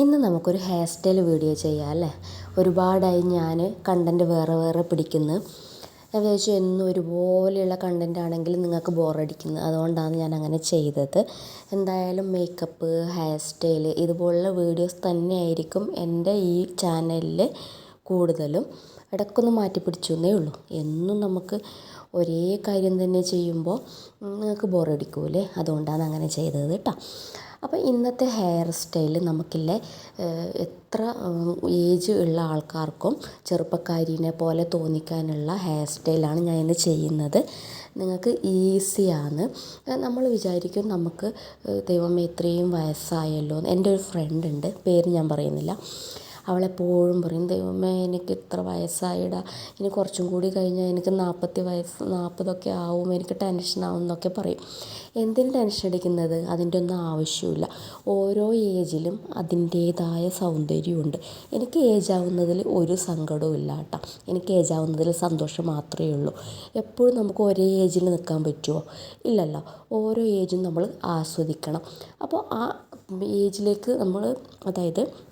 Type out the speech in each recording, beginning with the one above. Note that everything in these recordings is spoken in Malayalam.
ഇന്ന് നമുക്കൊരു ഹെയർ സ്റ്റൈൽ വീഡിയോ ചെയ്യാം അല്ലേ? ഒരുപാടായി ഞാൻ കണ്ടന്റ് വേറെ വേറെ പിടിക്കുന്നു. വിചാരിച്ചു എന്നും ഒരുപോലെയുള്ള കണ്ടന്റ് ആണെങ്കിൽ നിങ്ങൾക്ക് ബോറടിക്കുന്നു അതുകൊണ്ടാണ് ഞാൻ അങ്ങനെ ചെയ്തത്. എന്തായാലും മേക്കപ്പ് ഹെയർ സ്റ്റൈൽ ഇതുപോലുള്ള വീഡിയോസ് തന്നെയായിരിക്കും എന്റെ ഈ ചാനലിൽ കൂടുതലും. ഇടയ്ക്കൊന്ന് മാറ്റി പിടിച്ചു എന്നേ ഉള്ളൂ. എന്നും നമുക്ക് ഒരേ കാര്യം തന്നെ ചെയ്യുമ്പോൾ നിങ്ങൾക്ക് ബോറടിക്കൂലേ അതുകൊണ്ടാണ് അങ്ങനെ ചെയ്തത് കേട്ടോ. അപ്പോൾ ഇന്നത്തെ ഹെയർ സ്റ്റൈൽ നമുക്കില്ലേ എത്ര ഏജ് ഉള്ള ആൾക്കാർക്കും ചെറുപ്പക്കാരിനെ പോലെ തോന്നിക്കാനുള്ള ഹെയർ സ്റ്റൈലാണ് ഞാൻ ഇന്ന് ചെയ്യുന്നത്. നിങ്ങൾക്ക് ഈസിയാണ് നമ്മൾ വിചാരിക്കും നമുക്ക് ദൈവമേ ഇത്രയും വയസ്സായല്ലോ എന്റെ ഒരു ഫ്രണ്ട് ഉണ്ട് പേര് ഞാൻ പറയുന്നില്ല. അവളെപ്പോഴും പറയും ദൈവമേ എനിക്ക് ഇത്ര വയസ്സായിടാ. ഇനി കുറച്ചും കൂടി കഴിഞ്ഞാൽ എനിക്ക് നാൽപ്പത്തി വയസ്സ് നാൽപ്പതൊക്കെ ആവും എനിക്ക് ടെൻഷനാവും എന്നൊക്കെ പറയും. എന്തിന് ടെൻഷൻ അടിക്കുന്നത്? അതിന്റെ ഒന്നും ആവശ്യമില്ല ഓരോ ഏജിലും അതിന്റേതായ സൗന്ദര്യമുണ്ട്. എനിക്ക് ഏജാവുന്നതിൽ ഒരു സങ്കടവും ഇല്ല കേട്ടോ. എനിക്ക് ഏജാവുന്നതിൽ സന്തോഷം മാത്രമേ ഉള്ളൂ. എപ്പോഴും നമുക്ക് ഒരേ ഏജിൽ നിൽക്കാൻ പറ്റുമോ? ഇല്ലല്ലോ. ഓരോ ഏജും നമ്മൾ ആസ്വദിക്കണം. അപ്പോൾ ആ ഏജിലേക്ക് നമ്മൾ അതായത്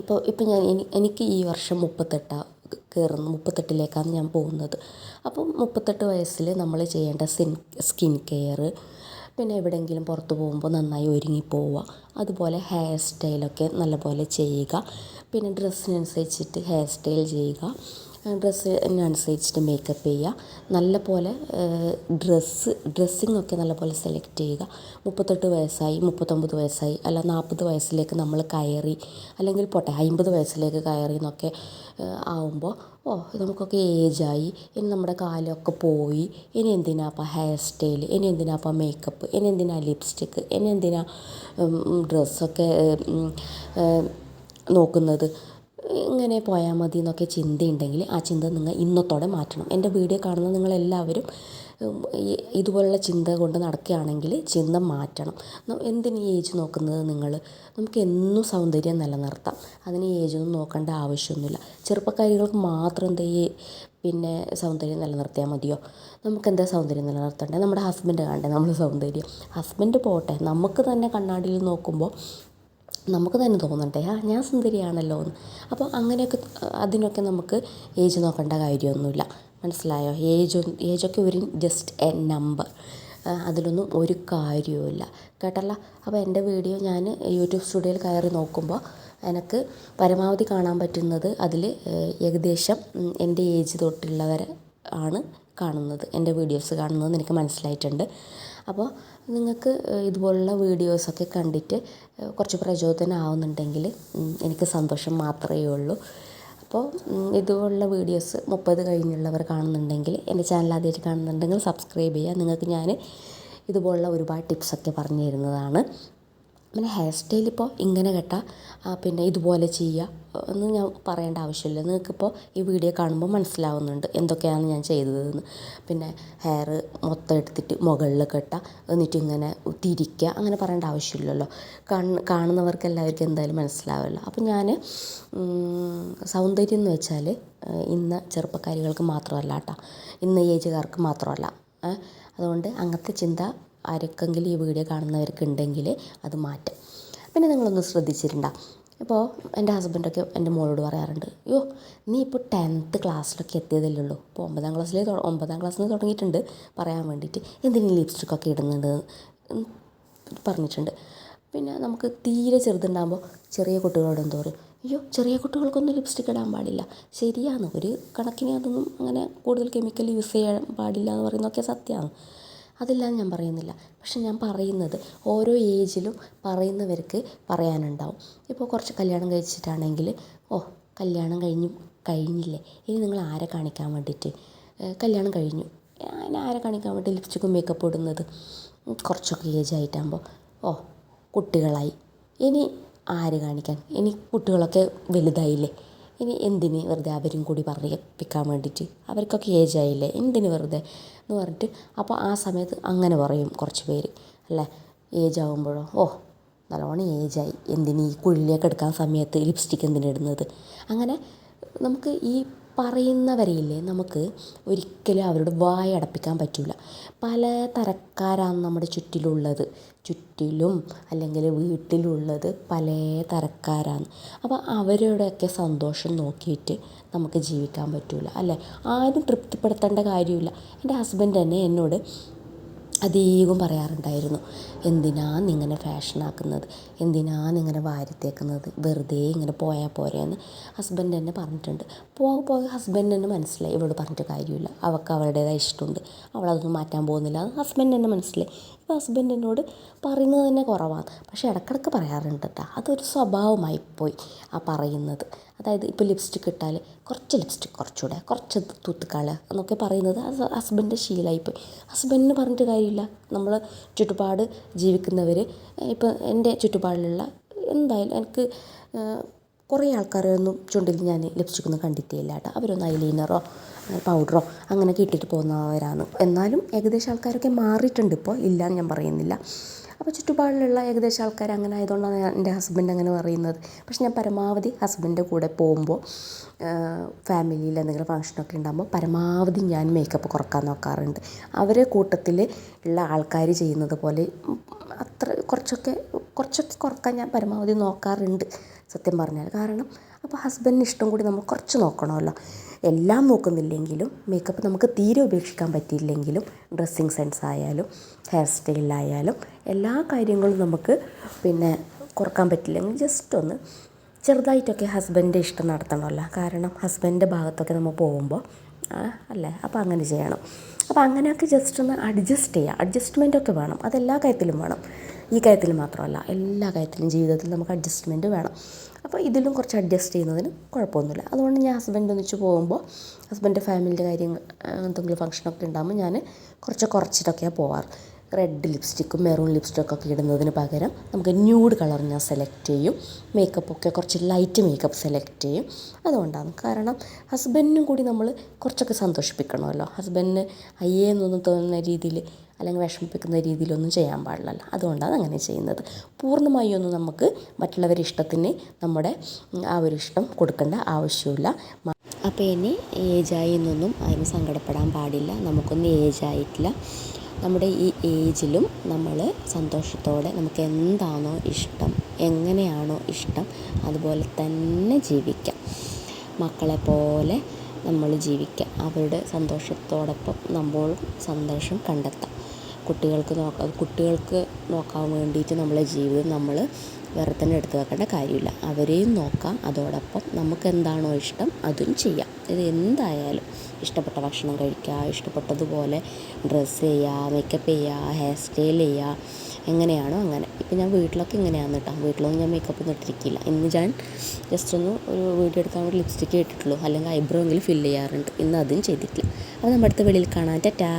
ഇപ്പോൾ ഇപ്പോൾ ഞാൻ എനിക്ക് ഈ വർഷം മുപ്പത്തെട്ടാണ് കയറുന്നു മുപ്പത്തെട്ടിലേക്കാണ് ഞാൻ പോകുന്നത്. അപ്പം മുപ്പത്തെട്ട് വയസ്സിൽ നമ്മൾ ചെയ്യേണ്ട സിൻ സ്കിൻ കെയർ പിന്നെ എവിടെയെങ്കിലും പുറത്ത് പോകുമ്പോൾ നന്നായി ഒരുങ്ങി പോവുക. അതുപോലെ ഹെയർ സ്റ്റൈലൊക്കെ നല്ലപോലെ ചെയ്യുക. പിന്നെ ഡ്രസ്സിനനുസരിച്ചിട്ട് ഹെയർ സ്റ്റൈൽ ചെയ്യുക. ഡ്രസ്സിനനുസരിച്ചിട്ട് മേക്കപ്പ് ചെയ്യുക. നല്ലപോലെ ഡ്രസ്സ് ഡ്രസ്സിങ്ങൊക്കെ നല്ലപോലെ സെലക്ട് ചെയ്യുക. മുപ്പത്തെട്ട് വയസ്സായി മുപ്പത്തൊമ്പത് വയസ്സായി അല്ല നാൽപ്പത് വയസ്സിലേക്ക് നമ്മൾ കയറി അല്ലെങ്കിൽ പോട്ടെ അമ്പത് വയസ്സിലേക്ക് കയറി എന്നൊക്കെ ആവുമ്പോൾ ഓ നമുക്കൊക്കെ ഏജായി ഇനി നമ്മുടെ കാലമൊക്കെ പോയി. ഇനി എന്തിനാപ്പം ഹെയർ സ്റ്റൈൽ ഇനി എന്തിനാപ്പം മേക്കപ്പ് ഇനി എന്തിനാ ലിപ്സ്റ്റിക്ക് ഇനി എന്തിനാ ഡ്രസ്സൊക്കെ നോക്കുന്നത്? ഇങ്ങനെ പോയാൽ മതി എന്നൊക്കെ ചിന്തയുണ്ടെങ്കിൽ ആ ചിന്ത നിങ്ങൾ ഇന്നത്തോടെ മാറ്റണം. എന്റെ വീഡിയോ കാണുന്ന നിങ്ങളെല്ലാവരും ഇതുപോലുള്ള ചിന്ത കൊണ്ട് നടക്കുകയാണെങ്കിൽ ചിന്ത മാറ്റണം. എന്തിന് ഏജ് നോക്കുന്നത് നിങ്ങൾ? നമുക്ക് എന്നും സൗന്ദര്യം നിലനിർത്താം. അതിന് ഒന്നും നോക്കേണ്ട ആവശ്യമൊന്നുമില്ല. ചെറുപ്പക്കാരികൾക്ക് മാത്രം എന്താ പിന്നെ സൗന്ദര്യം നിലനിർത്തിയാൽ മതിയോ? നമുക്ക് എന്താ സൗന്ദര്യം നിലനിർത്തണ്ടേ നമ്മുടെ ഹസ്ബൻഡ് കാണണ്ടേ നമ്മൾ സൗന്ദര്യം. ഹസ്ബൻഡ് പോട്ടെ. നമുക്ക് തന്നെ കണ്ണാടിയിൽ നോക്കുമ്പോൾ നമുക്ക് തന്നെ തോന്നണ്ടേ ആ ഞാൻ സുന്ദരിയാണല്ലോ എന്ന്. അപ്പോൾ അങ്ങനെയൊക്കെ അതിനൊക്കെ നമുക്ക് ഏജ് നോക്കേണ്ട കാര്യമൊന്നുമില്ല. മനസ്സിലായോ? ഏജ് ഏജൊക്കെ ഒരു ജസ്റ്റ് എ നമ്പർ അതിലൊന്നും ഒരു കാര്യവുമില്ല. കേട്ടല്ല? അപ്പോൾ എന്റെ വീഡിയോ ഞാൻ യൂട്യൂബ് സ്റ്റുഡിയോയിൽ കയറി നോക്കുമ്പോൾ എനിക്ക് പരമാവധി കാണാൻ പറ്റുന്നത് അതിൽ ഏകദേശം എന്റെ ഏജ് തൊട്ടുള്ളവരെ ആണ് കാണുന്നത്. എന്റെ വീഡിയോസ് കാണുന്നത് എനിക്ക് മനസ്സിലായിട്ടുണ്ട്. അപ്പോൾ നിങ്ങൾക്ക് ഇതുപോലുള്ള വീഡിയോസൊക്കെ കണ്ടിട്ട് കുറച്ച് പ്രചോദനം ആവുന്നുണ്ടെങ്കിൽ എനിക്ക് സന്തോഷം മാത്രമേ ഉള്ളൂ. അപ്പോൾ ഇതുപോലുള്ള വീഡിയോസ് മുപ്പത് കഴിഞ്ഞുള്ളവർ കാണുന്നുണ്ടെങ്കിൽ എന്റെ ചാനൽ ആദ്യമായിട്ട് കാണുന്നുണ്ടെങ്കിൽ സബ്സ്ക്രൈബ് ചെയ്യുക. നിങ്ങൾക്ക് ഞാൻ ഇതുപോലുള്ള ഒരുപാട് ടിപ്സൊക്കെ പറഞ്ഞു തരുന്നതാണ്. പിന്നെ ഹെയർ സ്റ്റൈൽ ഇപ്പോൾ ഇങ്ങനെ കെട്ടാം പിന്നെ ഇതുപോലെ ചെയ്യുക എന്ന് ഞാൻ പറയേണ്ട ആവശ്യമില്ല. നിങ്ങൾക്കിപ്പോൾ ഈ വീഡിയോ കാണുമ്പോൾ മനസ്സിലാവുന്നുണ്ട് എന്തൊക്കെയാണ് ഞാൻ ചെയ്തതെന്ന്. പിന്നെ ഹെയർ മൊത്തം എടുത്തിട്ട് മുകളിൽ കെട്ടുക എന്നിട്ട് ഇങ്ങനെ തിരിക്കുക അങ്ങനെ പറയേണ്ട ആവശ്യമില്ലല്ലോ. കാണ കാണുന്നവർക്ക് എല്ലാവർക്കും എന്തായാലും മനസ്സിലാവുമല്ലോ അപ്പോൾ ഞാൻ സൗന്ദര്യം എന്ന് വെച്ചാൽ ഇന്ന് ചെറുപ്പക്കാരികൾക്ക് മാത്രമല്ല കേട്ടോ ഇന്ന് ഏജുകാർക്ക് മാത്രമല്ല അതുകൊണ്ട് അങ്ങനത്തെ ചിന്ത ആർക്കെങ്കിലും ഈ വീഡിയോ കാണുന്നവർക്ക് ഉണ്ടെങ്കിൽ അത് മാറ്റും. പിന്നെ നിങ്ങളൊന്ന് ശ്രദ്ധിച്ചിട്ടുണ്ടോ. ഇപ്പോൾ എന്റെ ഹസ്ബൻഡൊക്കെ എന്റെ മോളോട് പറയാറുണ്ട് അയ്യോ നീ ഇപ്പോൾ ടെൻത്ത് ക്ലാസ്സിലൊക്കെ എത്തിയതല്ലേ ഉള്ളൂ ഇപ്പോൾ ഒമ്പതാം ക്ലാസ്സിലേ ഒമ്പതാം ക്ലാസ്സിൽ നിന്ന് തുടങ്ങിയിട്ടുണ്ട്. പറയാൻ വേണ്ടിയിട്ട് എന്തിനീ ലിപ്സ്റ്റിക്കൊക്കെ ഇടുന്നുണ്ട് പറഞ്ഞിട്ടുണ്ട്. പിന്നെ നമുക്ക് തീരെ ചെറുതുണ്ടാകുമ്പോൾ ചെറിയ കുട്ടികളോട് എന്തോ പറയും അയ്യോ ചെറിയ കുട്ടികൾക്കൊന്നും ലിപ്സ്റ്റിക് ഇടാൻ പാടില്ല. ശരിയാണ് ഒരു കണക്കിന് അതൊന്നും അങ്ങനെ കൂടുതൽ കെമിക്കൽ യൂസ് ചെയ്യാൻ പാടില്ല എന്ന് പറയുന്നതൊക്കെ സത്യമാണ് അതില്ലാന്ന് ഞാൻ പറയുന്നില്ല. പക്ഷെ ഞാൻ പറയുന്നത് ഓരോ ഏജിലും പറയുന്നവർക്ക് പറയാനുണ്ടാവും. ഇപ്പോൾ കുറച്ച് കല്യാണം കഴിച്ചിട്ടാണെങ്കിൽ ഓ കല്യാണം കഴിഞ്ഞു കഴിഞ്ഞില്ലേ? ഇനി നിങ്ങൾ ആരെ കാണിക്കാൻ വേണ്ടിയിട്ട്? കല്യാണം കഴിഞ്ഞു. ഞാൻ ആരെ കാണിക്കാൻ വേണ്ടി ലിപ്സ്റ്റിക്കും മേക്കപ്പ് ഇടുന്നത്? കുറച്ചൊക്കെ ഏജ് ആയിട്ടാകുമ്പോൾ ഓ കുട്ടികളായി. ഇനി ആര് കാണിക്കാൻ? ഇനി കുട്ടികളൊക്കെ വലുതായില്ലേ? ഇനി എന്തിന് വെറുതെ അവരും കൂടി പറയിപ്പിക്കാൻ വേണ്ടിയിട്ട്? അവർക്കൊക്കെ ഏജ് ആയില്ലേ? എന്തിന് വെറുതെ? എന്ന് പറഞ്ഞിട്ട് അപ്പോൾ ആ സമയത്ത് അങ്ങനെ പറയും കുറച്ച് പേര്. അല്ലേ? ഏജ് ആകുമ്പോഴോ ഓ നല്ലോണം ഏജായി എന്തിന് ഈ കുഴിലേക്ക് എടുക്കാൻ സമയത്ത് ലിപ്സ്റ്റിക്ക് എന്തിനാ ഇടുന്നത്? അങ്ങനെ നമുക്ക് ഈ പറയുന്നവരെയില്ലേ? നമുക്ക് ഒരിക്കലും അവരുടെ വായ അടപ്പിക്കാൻ പറ്റില്ല പല തരക്കാരാണ് നമ്മുടെ ചുറ്റിലുള്ളത്. ചുറ്റിലും അല്ലെങ്കിൽ വീട്ടിലുള്ളത് പല തരക്കാരാണ്. അപ്പോൾ അവരുടെയൊക്കെ സന്തോഷം നോക്കിയിട്ട് നമുക്ക് ജീവിക്കാൻ പറ്റില്ല അല്ലേ? ആരും തൃപ്തിപ്പെടുത്തേണ്ട കാര്യമില്ല. എന്റെ ഹസ്ബൻഡ് തന്നെ എന്നോട് അധികം പറയാറുണ്ടായിരുന്നു. എന്തിനാണ് നിങ്ങനെ ഫാഷനാക്കുന്നത് എന്തിനാണ് നിങ്ങനെ വാരിത്തേക്കുന്നത്? വെറുതെ ഇങ്ങനെ പോയാൽ പോരെയെന്ന് ഹസ്ബൻഡ് തന്നെ പറഞ്ഞിട്ടുണ്ട്. പോകെ പോകെ ഹസ്ബൻഡ് തന്നെ മനസ്സിലായി. ഇവളോട് പറഞ്ഞിട്ട് കാര്യമില്ല. അവൾക്ക് അവളുടേതായ ഇഷ്ടമുണ്ട്. അവളതൊന്നും മാറ്റാൻ പോകുന്നില്ല. ഹസ്ബൻഡ് തന്നെ മനസ്സിലായി. ഇപ്പോൾ ഹസ്ബൻഡ് എന്നോട് പറയുന്നത് തന്നെ കുറവാണ്. പക്ഷേ ഇടക്കിടക്ക് പറയാറുണ്ട് കേട്ടോ അതൊരു സ്വഭാവമായി പോയി ആ പറയുന്നത്. അതായത് ഇപ്പോൾ ലിപ്സ്റ്റിക്ക് ഇട്ടാൽ കുറച്ച് ലിപ്സ്റ്റിക്ക് കുറച്ചുകൂടെ കുറച്ച് തൂത്തുക്കള എന്നൊക്കെ പറയുന്നത് അത് ഹസ്ബൻഡിന്റെ ശീലമായിപ്പോയി ഹസ്ബൻഡിന് പറഞ്ഞിട്ട് കാര്യമില്ല. നമ്മൾ ചുറ്റുപാട് ജീവിക്കുന്നവർ ഇപ്പോൾ എന്റെ ചുറ്റുപാടിലുള്ള എന്തായാലും എനിക്ക് കുറേ ആൾക്കാരെ ഒന്നും ചുണ്ടിൽ ഞാൻ ലിപ്സ്റ്റിക്കൊന്നും കണ്ടിട്ടേ ഇല്ല കേട്ടോ അവരൊന്നും ഐലൈനറോ പൗഡറോ അങ്ങനെ ഇട്ടിട്ട് പോകുന്നവരാണ്. എന്നാലും ഏകദേശം ആൾക്കാരൊക്കെ മാറിയിട്ടുണ്ട്. ഇപ്പോൾ ഇല്ല എന്ന് ഞാൻ പറയുന്നില്ല. അപ്പോൾ ചുറ്റുപാടിലുള്ള ഏകദേശം ആൾക്കാർ അങ്ങനെ ആയതുകൊണ്ടാണ് എന്റെ ഹസ്ബൻഡ് അങ്ങനെ പറയുന്നത്. പക്ഷെ ഞാൻ പരമാവധി ഹസ്ബൻഡിന്റെ കൂടെ പോകുമ്പോൾ ഫാമിലിയിൽ എന്തെങ്കിലും ഫംഗ്ഷനൊക്കെ ഉണ്ടാകുമ്പോൾ പരമാവധി ഞാൻ മേക്കപ്പ് കുറയ്ക്കാൻ നോക്കാറുണ്ട്. അവരെ കൂട്ടത്തിൽ ഉള്ള ആൾക്കാർ ചെയ്യുന്നത് പോലെ അത്ര കുറച്ചൊക്കെ കുറച്ചൊക്കെ കുറയ്ക്കാൻ ഞാൻ പരമാവധി നോക്കാറുണ്ട്. സത്യം പറഞ്ഞാൽ കാരണം അപ്പോൾ ഹസ്ബൻഡിന് ഇഷ്ടം കൂടി നമ്മൾ കുറച്ച് നോക്കണമല്ലോ. എല്ലാം നോക്കുന്നില്ലെങ്കിലും മേക്കപ്പ് നമുക്ക് തീരെ ഉപേക്ഷിക്കാൻ പറ്റിയില്ലെങ്കിലും ഡ്രസ്സിങ് സെൻസ് ആയാലും ഹെയർ സ്റ്റൈലായാലും എല്ലാ കാര്യങ്ങളും നമുക്ക് പിന്നെ കുറയ്ക്കാൻ പറ്റില്ലെങ്കിൽ ജസ്റ്റ് ഒന്ന് ചെറുതായിട്ടൊക്കെ ഹസ്ബൻഡിന്റെ ഇഷ്ടം നടത്തണമല്ലോ. കാരണം ഹസ്ബൻഡിന്റെ ഭാഗത്തൊക്കെ നമ്മൾ പോകുമ്പോൾ അല്ലേ? അപ്പോൾ അങ്ങനെ ചെയ്യണം. അപ്പോൾ അങ്ങനെയൊക്കെ ജസ്റ്റ് ഒന്ന് അഡ്ജസ്റ്റ് ചെയ്യുക. അഡ്ജസ്റ്റ്മെന്റൊക്കെ വേണം. അതെല്ലാ കാര്യത്തിലും വേണം. ഈ കാര്യത്തിൽ മാത്രമല്ല എല്ലാ കാര്യത്തിലും ജീവിതത്തിൽ നമുക്ക് അഡ്ജസ്റ്റ്മെന്റ് വേണം. അപ്പോൾ ഇതിലും കുറച്ച് അഡ്ജസ്റ്റ് ചെയ്യുന്നതിന് കുഴപ്പമൊന്നുമില്ല. അതുകൊണ്ട് ഞാൻ ഹസ്ബൻഡ് ഒന്നിച്ച് പോകുമ്പോൾ ഹസ്ബൻഡിന്റെ ഫാമിലിന്റെ കാര്യങ്ങൾ എന്തെങ്കിലും ഫംഗ്ഷനൊക്കെ ഉണ്ടാകുമ്പോൾ ഞാൻ കുറച്ച് കുറച്ചിട്ടൊക്കെയാണ് പോവാറ്. റെഡ് ലിപ്സ്റ്റിക്കും മെറൂൺ ലിപ്സ്റ്റിക്കൊക്കെ ഇടുന്നതിന് പകരം നമുക്ക് ന്യൂഡ് കളർ ഞാൻ സെലക്ട് ചെയ്യും. മേക്കപ്പൊക്കെ കുറച്ച് ലൈറ്റ് മേക്കപ്പ് സെലക്ട് ചെയ്യും. അതുകൊണ്ടാണ്. കാരണം ഹസ്ബൻഡിനും കൂടി നമ്മൾ കുറച്ചൊക്കെ സന്തോഷിപ്പിക്കണമല്ലോ. ഹസ്ബൻഡിന് അയ്യേ എന്നൊന്നും തോന്നുന്ന രീതിയിൽ അല്ലെങ്കിൽ വിഷമിപ്പിക്കുന്ന രീതിയിലൊന്നും ചെയ്യാൻ പാടില്ലല്ലോ. അതുകൊണ്ടാണ് അങ്ങനെ ചെയ്യുന്നത്. പൂർണമായി ഒന്നും നമുക്ക് മറ്റുള്ളവരുടെ ഇഷ്ടത്തിന് നമ്മുടെ ആ ഒരു ഇഷ്ടം കൊടുക്കേണ്ട ആവശ്യമില്ല അപ്പോൾ ഇനി ഏജായി എന്നൊന്നും അതിന് സങ്കടപ്പെടാൻ പാടില്ല. നമുക്കൊന്നും ഏജായിട്ടില്ല. നമ്മുടെ ഈ ഏജിലും നമ്മൾ സന്തോഷത്തോടെ നമുക്ക് എന്താണോ ഇഷ്ടം എങ്ങനെയാണോ ഇഷ്ടം അതുപോലെ തന്നെ ജീവിക്കാം. മക്കളെ പോലെ നമ്മൾ ജീവിക്കാം. അവരുടെ സന്തോഷത്തോടൊപ്പം നമ്മളും സന്തോഷം കണ്ടെത്താം. കുട്ടികൾക്ക് നോക്കാം കുട്ടികൾക്ക് നോക്കാൻ വേണ്ടിയിട്ട് നമ്മളെ ജീവിതം നമ്മൾ വേറെ തന്നെ എടുത്ത് വെക്കേണ്ട കാര്യമില്ല. അവരെയും നോക്കാം. അതോടൊപ്പം നമുക്ക് എന്താണോ ഇഷ്ടം അതും ചെയ്യാം. ഇത് എന്തായാലും ഇഷ്ടപ്പെട്ട ഭക്ഷണം കഴിക്കുക ഇഷ്ടപ്പെട്ടതുപോലെ ഡ്രസ്സ് ചെയ്യുക മേക്കപ്പ് ചെയ്യുക ഹെയർ സ്റ്റൈൽ ചെയ്യുക എങ്ങനെയാണോ അങ്ങനെ. ഇപ്പം ഞാൻ വീട്ടിലൊക്കെ ഇങ്ങനെയാണ് കേട്ടോ. വീട്ടിലൊന്നും ഞാൻ മേക്കപ്പ് ഒന്നും ഇട്ടിരിക്കില്ല. ഇന്ന് ഞാൻ ജസ്റ്റ് ഒന്ന് ഒരു വീഡിയോ എടുക്കാൻ വേണ്ടി ലിപ്സ്റ്റിക്ക് ഇട്ടിട്ടുള്ളൂ. അല്ലെങ്കിൽ ഐബ്രോ എങ്കിലും ഫില്ല് ചെയ്യാറുണ്ട്. ഇന്ന് അതും ചെയ്തിട്ടില്ല. അപ്പോൾ നമ്മുടെ അടുത്ത വെളിയിൽ കാണാൻ ടാറ്റാ!